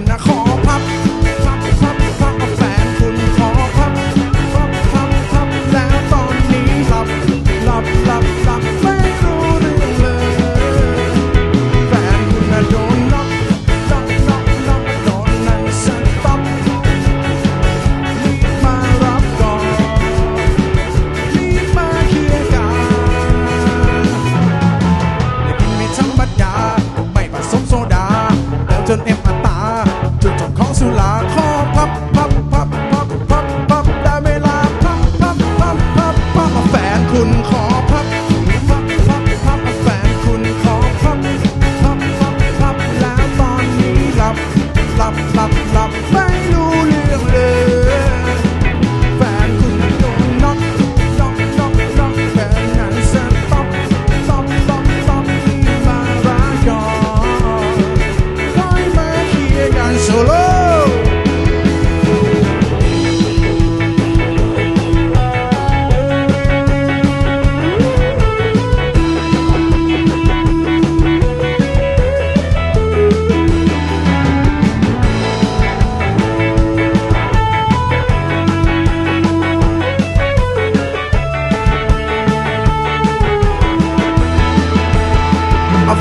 ฟน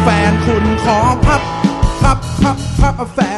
แฟนคุณขอพับ พับ พับ พับแฟน